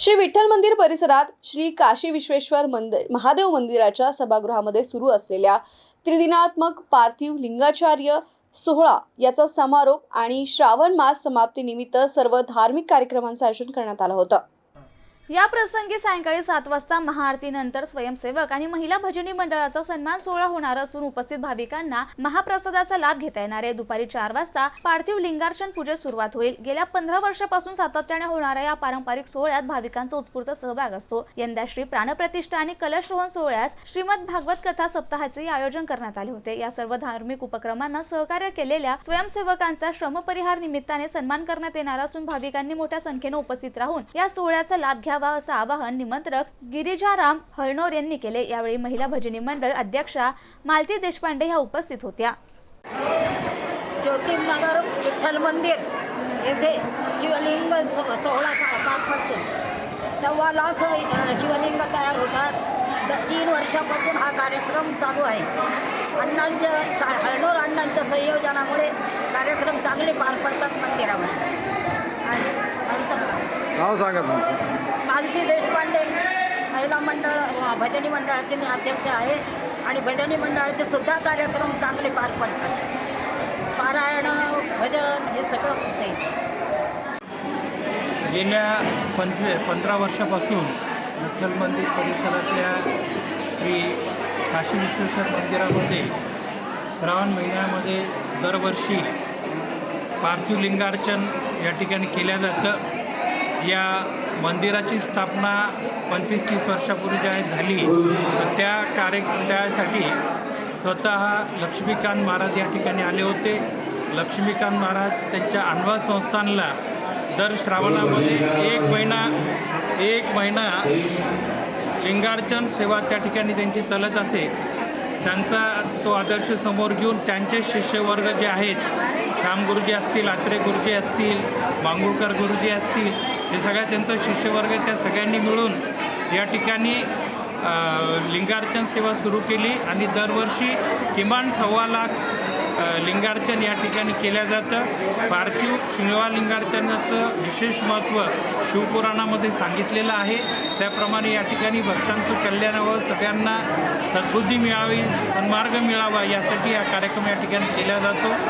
श्री विठ्ठल मंदिर परिसरात श्री काशी विश्वेश्वर मंदिर महादेव मंदिराच्या सभागृहामध्ये सुरू असलेल्या त्रिदिनात्मक पार्थिव लिंगाचार्य सोहळा याचा समारोप आणि श्रावण मास समाप्तीनिमित्त सर्व धार्मिक कार्यक्रमांचं आयोजन करण्यात आलं होतं. या प्रसंगी सायंकाळी सात वाजता महाआरतीनंतर स्वयंसेवक आणि महिला भजनी मंडळाचा सन्मान सोहळा होणार असून उपस्थित भाविकांना महाप्रसादाचा लाभ घेता येणार आहे. दुपारी चार वाजता पार्थिव लिंगार्चन पूजेस सुरुवात होईल. गेल्या पंधरा वर्षापासून सातत्याने होणाऱ्या या पारंपरिक सोहळ्यात भाविकांचा उत्स्फूर्त सहभाग असतो. यंदा श्री प्राणप्रतिष्ठा आणि कलशरोहण सोहळ्यास श्रीमद भागवत कथा सप्ताहाचे आयोजन करण्यात आले होते. या सर्व धार्मिक उपक्रमांना सहकार्य केलेल्या स्वयंसेवकांचा श्रमपरिहार निमित्ताने सन्मान करण्यात येणार असून भाविकांनी मोठ्या संख्येने उपस्थित राहून या सोहळ्याचा लाभ घ्या करावा असं आवाहन निमंत्रक गिरिजाराम हळणोर यांनी केले. यावेळी महिला भजनी मंडळ अध्यक्षा मालती देशपांडे ह्या उपस्थित होत्या. ज्योतिर्नगर विठ्ठल मंदिर येथे शिवलिंग सो सोहळा पार पडते सव्वा लाख शिवलिंग तयार होतात. तीन वर्षापासून हा कार्यक्रम चालू आहे. अण्णांच्या सा हळणोर अण्णांच्या संयोजनामुळे कार्यक्रम चांगले पार पडतात मंदिरामध्ये. नाव सांगा तुमचं. मालती देशपांडे महिला मंडळ भजनी मंडळाचे मी अध्यक्ष आहे आणि भजनी मंडळाचे सुद्धा कार्यक्रम चांगले पार पडतात. पारायण भजन हे सगळं होतं इथे गेल्या पंधरा पंधरा वर्षापासून विठ्ठल मंदिर परिसरातल्या श्री काशी विश्वेश्वर मंदिरामध्ये श्रावण महिन्यामध्ये दरवर्षी पार्थिव लिंगार्चन या ठिकाणी केल्या जातं. या मंदिराची स्थापना पंचवीस तीस वर्षापूर्वी ज्या झाली. तर त्या कार्य त्यासाठी स्वतः लक्ष्मीकांत महाराज या ठिकाणी आले होते. लक्ष्मीकांत महाराज त्यांच्या अण्वा संस्थानला दर श्रावणामध्ये एक महिना एक महिना लिंगार्चन सेवा त्या ठिकाणी त्यांची चालत असे. त्यांचा तो आदर्श समोर घेऊन त्यांचे शिष्यवर्ग जे आहेत श्याम गुरुजी असतील आत्रे गुरुजी असतील बांगुळकर गुरुजी असतील हे सगळ्या त्यांचा शिष्यवर्ग त्या सगळ्यांनी मिळून या ठिकाणी लिंगार्चन सेवा सुरू केली आणि दरवर्षी किमान सव्वा लाख लिंगार्चन या ठिकाणी केल्या जातं. पार्थिव शिवा लिंगार्चनाचं विशेष महत्त्व शिवपुराणामध्ये सांगितलेलं आहे. त्याप्रमाणे या ठिकाणी भक्तांचं कल्याण व सगळ्यांना सद्बुद्धी मिळावी सन्मार्ग मिळावा यासाठी हा कार्यक्रम या ठिकाणी केला जातो.